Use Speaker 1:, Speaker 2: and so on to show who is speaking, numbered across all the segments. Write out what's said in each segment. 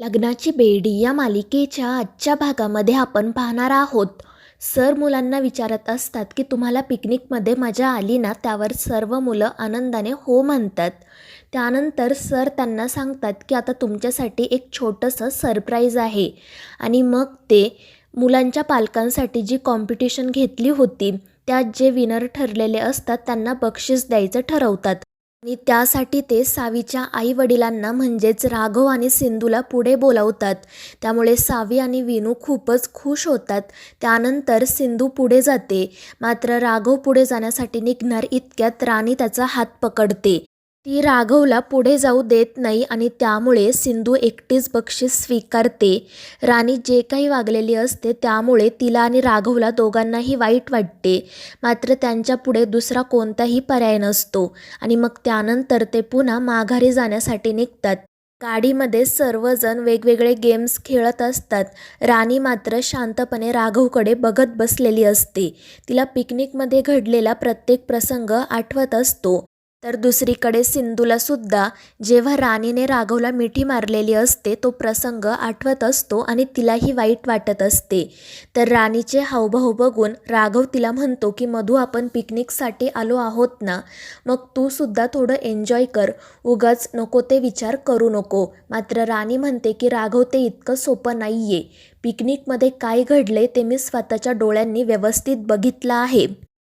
Speaker 1: लग्नाची बेडी या मालिकेच्या आजच्या भागामध्ये आपण पाहणार आहोत. सर मुलांना विचारत असतात की तुम्हाला पिकनिकमध्ये मजा आली ना? त्यावर सर्व मुलं आनंदाने हो म्हणतात. त्यानंतर सर त्यांना सांगतात की आता तुमच्यासाठी एक छोटंसं सरप्राईज आहे. आणि मग ते मुलांच्या पालकांसाठी जी कॉम्पिटिशन घेतली होती त्यात जे विनर ठरलेले असतात त्यांना बक्षीस द्यायचं ठरवतात. आणि त्यासाठी ते सावीच्या आईवडिलांना म्हणजेच राघव आणि सिंधूला पुढे बोलावतात. त्यामुळे सावी आणि विनू खूपच खुश होतात. त्यानंतर सिंधू पुढे जाते. मात्र राघव पुढे जाण्यासाठी निघणार इतक्यात राणी त्याचा हात पकडते. ती राघवला पुढे जाऊ देत नाही आणि त्यामुळे सिंधू एकटीच बक्षीस स्वीकारते. राणी जे काही वागलेली असते त्यामुळे तिला आणि राघवला दोघांनाही वाईट वाटते. मात्र त्यांच्या पुढे दुसरा कोणताही पर्याय नसतो आणि मग त्यानंतर ते पुन्हा माघारी जाण्यासाठी निघतात. गाडीमध्ये सर्वजण वेगवेगळे गेम्स खेळत असतात. राणी मात्र शांतपणे राघवकडे बघत बसलेली असते. तिला पिकनिकमध्ये घडलेला प्रत्येक प्रसंग आठवत असतो. तर दुसरीकडे सिंधूला सुद्धा जेव्हा राणीने राघवला मिठी मारलेली असते तो प्रसंग आठवत असतो आणि तिलाही वाईट वाटत असते. तर राणीचे हावभाव बघून राघव तिला म्हणतो की मधू आपण पिकनिकसाठी आलो आहोत ना? मग तू सुद्धा थोडं एन्जॉय कर. उगाच नको ते विचार करू नको. मात्र राणी म्हणते की राघव ते इतकं सोपं नाही आहे पिकनिकमध्ये काय घडले ते मी स्वतःच्या डोळ्यांनी व्यवस्थित बघितलं आहे.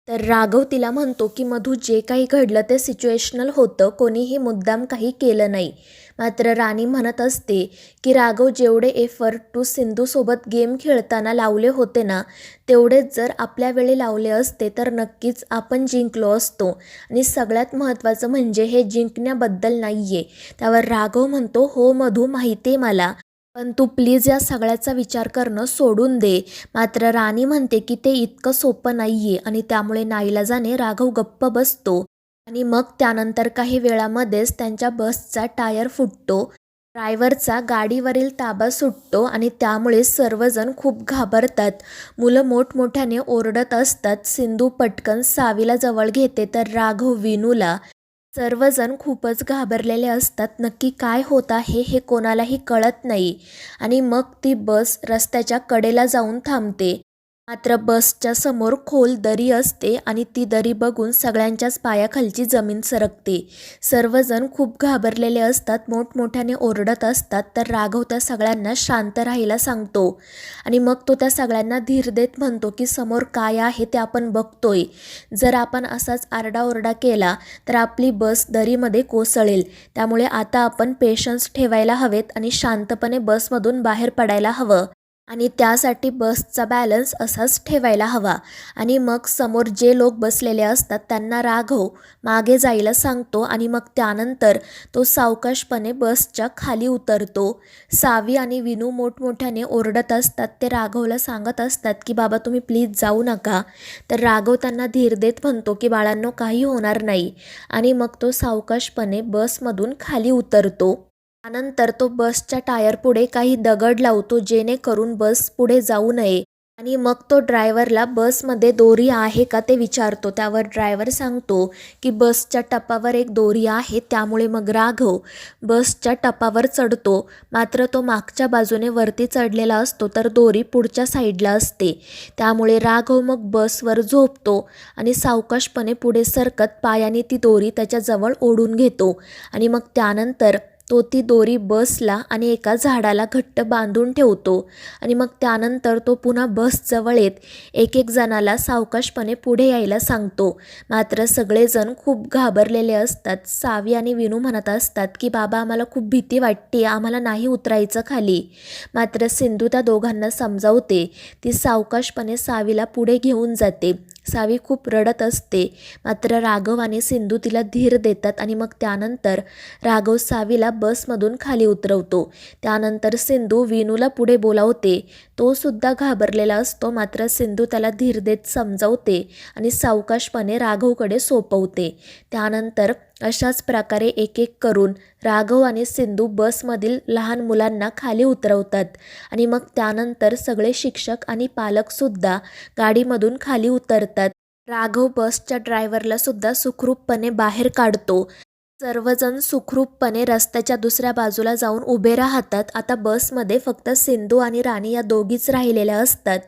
Speaker 1: तर राघव तिला म्हणतो की मधू जे काही घडलं ते सिच्युएशनल होतं. कोणीही मुद्दाम काही केलं नाही. मात्र राणी म्हणत असते की राघव जेवढे एफर्ट टू सिंधूसोबत गेम खेळताना लावले होते ना तेवढेच जर आपल्या वेळी लावले असते तर नक्कीच आपण जिंकलो असतो. आणि सगळ्यात महत्त्वाचं म्हणजे हे जिंकण्याबद्दल नाही आहे त्यावर राघव म्हणतो हो मधू माहिती आहे मला. पण तू प्लीज या सगळ्याचा विचार करणं सोडून दे. मात्र राणी म्हणते की ते इतकं सोपं नाही आहे आणि त्यामुळे नाईलाजाने राघव गप्प बसतो. आणि मग त्यानंतर काही वेळामध्येच त्यांच्या बसचा टायर फुटतो. ड्रायव्हरचा गाडीवरील ताबा सुटतो आणि त्यामुळे सर्वजण खूप घाबरतात. मुलं मोठमोठ्याने ओरडत असतात सिंधू पटकन सावीला जवळ घेते तर राघव विनूला. सर्वजण खूपच घाबरलेले असतात. नक्की काय होत आहे हे कोणालाही कळत नाही. आणि मग ती बस रस्त्याच्या कडेला जाऊन थांबते. मात्र बसच्या समोर खोल दरी असते आणि ती दरी बघून सगळ्यांच्याच पायाखालची जमीन सरकते. सर्वजण खूप घाबरलेले असतात मोठमोठ्याने ओरडत असतात तर राघव त्या सगळ्यांना शांत राहायला सांगतो. आणि मग तो त्या सगळ्यांना धीर देत म्हणतो की समोर काय आहे ते आपण बघतोय. जर आपण असाच आरडाओरडा केला तर आपली बस दरीमध्ये कोसळेल. त्यामुळे आता आपण पेशन्स ठेवायला हवेत आणि शांतपणे बसमधून बाहेर पडायला हवं. आणि त्यासाठी बसचा बॅलन्स असाच ठेवायला हवा. आणि मग समोर जे लोक बसलेले असतात त्यांना राघव मागे जायला सांगतो आणि मग त्यानंतर तो सावकाशपणे बसच्या खाली उतरतो. सावी आणि विनू मोठमोठ्याने ओरडत असतात ते राघवला सांगत असतात की बाबा तुम्ही प्लीज जाऊ नका. तर राघव त्यांना धीर देत म्हणतो की बाळांनो काही होणार नाही. आणि मग तो सावकाशपणे बसमधून खाली उतरतो. त्यानंतर तो बसच्या टायर पुढे काही दगड लावतो जेणेकरून बस पुढे जाऊ नये. आणि मग तो ड्रायव्हरला बसमध्ये दोरी आहे का ते विचारतो. त्यावर ड्रायव्हर सांगतो की बसच्या टपावर एक दोरी आहे त्यामुळे मग राघव. बसच्या टपावर चढतो. मात्र तो मागच्या बाजूने वरती चढलेला असतो तर दोरी पुढच्या साईडला असते. त्यामुळे राघव मग बसवर झोपतो आणि सावकाशपणे पुढे सरकत पायाने ती दोरी त्याच्याजवळ ओढून घेतो. आणि मग त्यानंतर तो ती दोरी बसला आणि एका झाडाला घट्ट बांधून ठेवतो. आणि मग त्यानंतर तो पुन्हा बसजवळ येत एक एक जणाला सावकाशपणे पुढे यायला सांगतो. मात्र सगळेजण खूप घाबरलेले असतात. सावी आणि विनू म्हणत असतात की बाबा आम्हाला खूप भीती वाटते आम्हाला नाही उतरायचं खाली. मात्र सिंधू त्या दोघांना समजावते. ती सावकाशपणे सावीला पुढे घेऊन जाते. सावी खूप रडत असते. मात्र राघव आणि सिंधू तिला धीर देतात आणि मग त्यानंतर राघव सावीला बसमधून खाली उतरवतो. त्यानंतर सिंधू विनूला पुढे बोलावते. तो सुद्धा घाबरलेला असतो मात्र सिंधू त्याला धीर देत समजावते आणि सावकाशपणे राघवकडे सोपवते. त्यानंतर अशाच प्रकारे एक एक करून राघव आणि सिंधू बसमधील लहान मुलांना खाली उतरवतात. आणि मग त्यानंतर सगळे शिक्षक आणि पालकसुद्धा गाडीमधून खाली उतरतात. राघव बसच्या ड्रायव्हरला सुद्धा सुखरूपपणे बाहेर काढतो. सर्वजण सुखरूपपणे रस्त्याच्या दुसऱ्या बाजूला जाऊन उभे राहतात. आता बसमध्ये फक्त सिंधू आणि राणी या दोघीच राहिलेल्या असतात.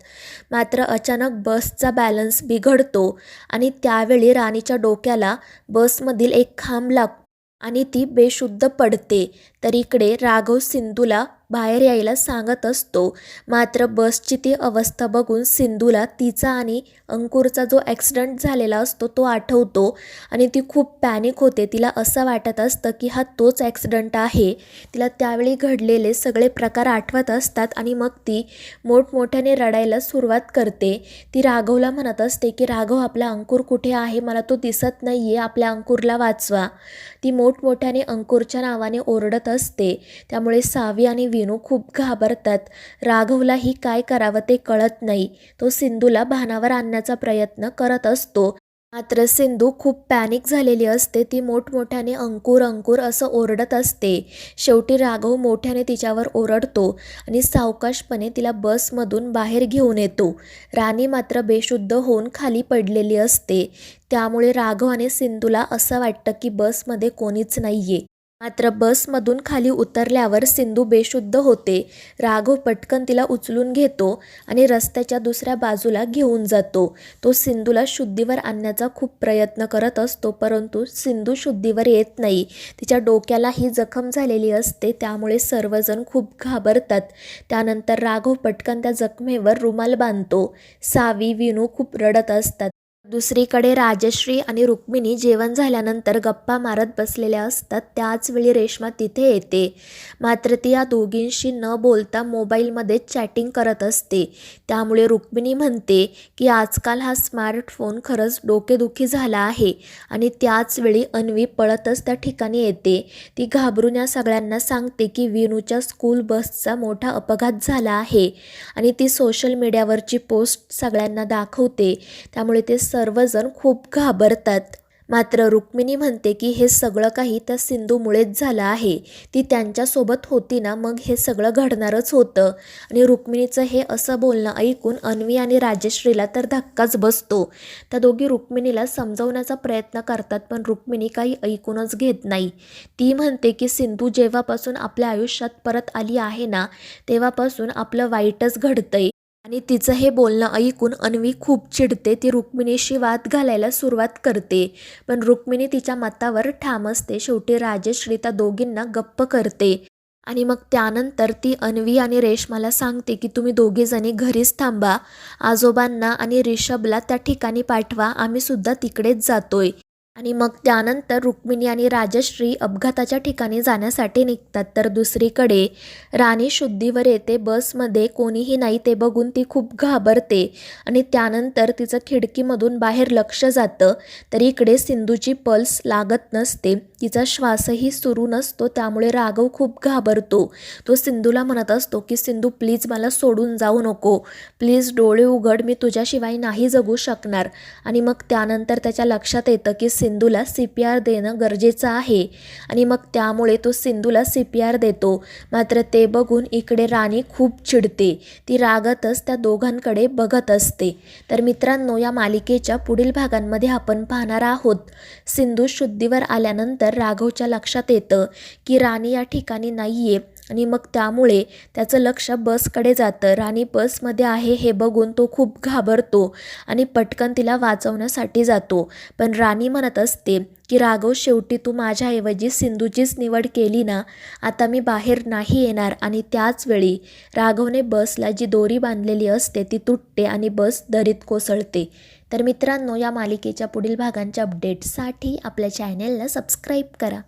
Speaker 1: मात्र अचानक बसचा बॅलन्स बिघडतो आणि त्यावेळी राणीच्या डोक्याला बसमधील एक खांब लागतो आणि ती बेशुद्ध पडते. तर इकडे राघव सिंधूला बाहेर यायला सांगत असतो. मात्र बसची ती अवस्था बघून सिंधूला तिचा आणि अंकुरचा जो ॲक्सिडंट झालेला असतो तो आठवतो. आणि ती खूप पॅनिक होते. तिला असं वाटत असतं की हा तोच ॲक्सिडंट आहे. तिला त्यावेळी घडलेले सगळे प्रकार आठवत असतात आणि मग ती मोठमोठ्याने रडायला सुरुवात करते. ती राघवला म्हणत असते की राघव आपला अंकुर कुठे आहे? मला तो दिसत नाही आहे आपल्या अंकुरला वाचवा. ती मोठमोठ्याने अंकुरच्या नावाने ओरडत असते. त्यामुळे सावी आणि रेणू खूप घाबरतात. राघवलाही काय करावं ते कळत नाही. तो सिंधूला भानावर आणण्याचा प्रयत्न करत असतो. मात्र सिंधू खूप पॅनिक झालेली असते. ती मोठमोठ्याने अंकुर अंकुर असं ओरडत असते. शेवटी राघव मोठ्याने तिच्यावर ओरडतो आणि सावकाशपणे तिला बसमधून बाहेर घेऊन येतो. राणी मात्र बेशुद्ध होऊन खाली पडलेली असते. त्यामुळे राघव आणि सिंधूला असं वाटतं की बसमध्ये कोणीच नाही आहे मात्र बसमधून खाली उतरल्यावर सिंधू बेशुद्ध होते. राघव पटकन तिला उचलून घेतो आणि रस्त्याच्या दुसऱ्या बाजूला घेऊन जातो. तो सिंधूला शुद्धीवर आणण्याचा खूप प्रयत्न करत असतो परंतु सिंधू शुद्धीवर येत नाही. तिच्या डोक्यालाही जखम झालेली असते त्यामुळे सर्वजण खूप घाबरतात. त्यानंतर राघव पटकन त्या जखमेवर रुमाल बांधतो. सावी विनू खूप रडत असतात. दुसरीकडे राजश्री आणि रुक्मिणी जेवण झाल्यानंतर गप्पा मारत बसलेल्या असतात. त्याचवेळी रेश्मा तिथे येते. मात्र ती या दोघींशी न बोलता मोबाईलमध्ये चॅटिंग करत असते. त्यामुळे रुक्मिणी म्हणते की आजकाल हा स्मार्टफोन खरंच डोकेदुखी झाला आहे आणि त्याच वेळी अन्वी पळतच त्या ठिकाणी येते. ती घाबरून या सगळ्यांना सांगते की विनूच्या स्कूल बसचा मोठा अपघात झाला आहे आणि ती सोशल मीडियावरची पोस्ट सगळ्यांना दाखवते. त्यामुळे ते सर्वजण खूप घाबरतात. मात्र रुक्मिणी म्हणते की हे सगळं काही त्या सिंधूमुळेच झालं आहे. ती त्यांच्यासोबत होती ना मग हे सगळं घडणारच होतं. आणि रुक्मिणीचं हे असं बोलणं ऐकून अन्वी आणि राजेश्रीला तर धक्काच बसतो. त्या दोघी रुक्मिणीला समजवण्याचा प्रयत्न करतात पण रुक्मिणी काही ऐकूनच घेत नाही. ती म्हणते की सिंधू जेव्हापासून आपल्या आयुष्यात परत आली आहे ना तेव्हापासून आपलं वाईटच घडतंय. आणि तिचं हे बोलणं ऐकून अन्वी खूप चिडते. ती रुक्मिणीशी वाद घालायला सुरुवात करते. पण रुक्मिणी तिच्या मतावर ठाम असते. शेवटी राजेश्री त्या दोघींना गप्प करते. आणि मग त्यानंतर ती अन्वी आणि रेशमाला सांगते की तुम्ही दोघीजणी घरीच थांबा. आजोबांना आणि रिषभला त्या ठिकाणी पाठवा. आम्ही सुद्धा तिकडेच जातोय. आणि मग त्यानंतर रुक्मिणी आणि राजश्री अपघाताच्या ठिकाणी जाण्यासाठी निघतात. तर दुसरीकडे राणी शुद्धीवर येते. बसमध्ये कोणीही नाही ते बघून ती खूप घाबरते. आणि त्यानंतर तिचं खिडकीमधून बाहेर लक्ष जातं. तर इकडे सिंधूची पल्स लागत नसते. तिचा श्वासही सुरू नसतो त्यामुळे राघव खूप घाबरतो. तो सिंधूला म्हणत असतो की सिंधू प्लीज मला सोडून जाऊ नको. प्लीज डोळे उघड मी तुझ्याशिवाय नाही जगू शकणार. आणि मग त्यानंतर त्याच्या लक्षात येतं की सिंधूला सी पी आर देणं गरजेचं आहे. आणि मग त्यामुळे तो सिंधूला सी पी आर देतो. मात्र ते बघून इकडे राणी खूप चिडते. ती रागातच त्या दोघांकडे बघत असते. तर मित्रांनो या मालिकेच्या पुढील भागांमध्ये आपण पाहणार आहोत. सिंधू शुद्धीवर आल्यानंतर राघवच्या लक्षात येतं की राणी या ठिकाणी नाही आहे आणि मग त्यामुळे त्याचं लक्ष बसकडे जातं. राणी बसमध्ये आहे हे बघून तो खूप घाबरतो आणि पटकन तिला वाचवण्यासाठी जातो. पण राणी म्हणत असते की राघव शेवटी तू माझ्याऐवजी सिंधूचीच निवड केली ना? आता मी बाहेर नाही येणार. आणि त्याच वेळी राघवने बसला जी दोरी बांधलेली असते ती तुटते आणि बस दरीत कोसळते. तर मित्रांनो या मालिकेच्या पुढील भागांच्या अपडेटसाठी आपल्या चॅनेलला सबस्क्राईब करा.